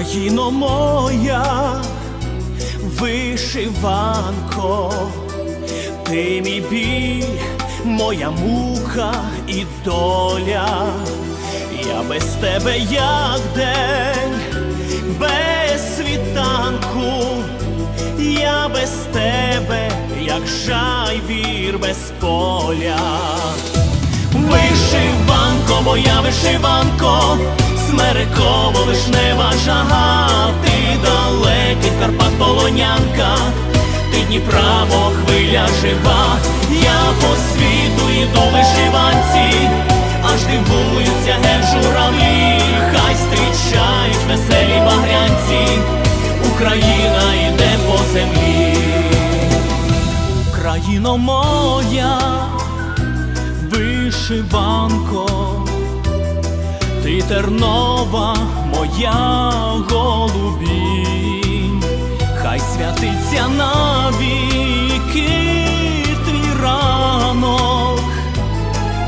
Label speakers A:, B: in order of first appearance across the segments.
A: Україно моя, вишиванко, ти мій біль, моя мука і доля, я без тебе як день, без світанку, я без тебе, як жайвір без поля. Вишиванко, моя вишиванко, смереково вишнева жага, ти далекий Карпат полонянка, ти Дніпра, мов хвиля жива, я по світу іду вишиванці, аж дивуються ген журавлі, хай зустрічають веселі багрянці, Україна йде по землі, Україно моя вишиванко, ти тернова моя голубінь, хай святиться навіки твій ранок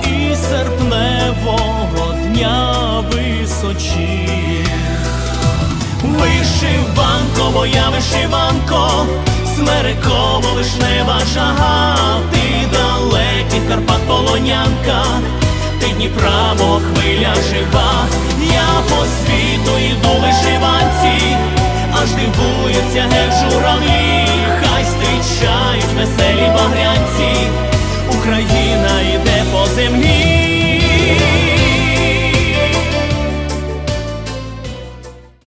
A: і серпневого дня височі. Вишиванко, моя вишиванко, смереково вишнева жага, ти по хвилях жива, я по світу йду вишиванці, аж дивуються геть журавлі, хай стрічають веселі багрянці, Україна йде по землі.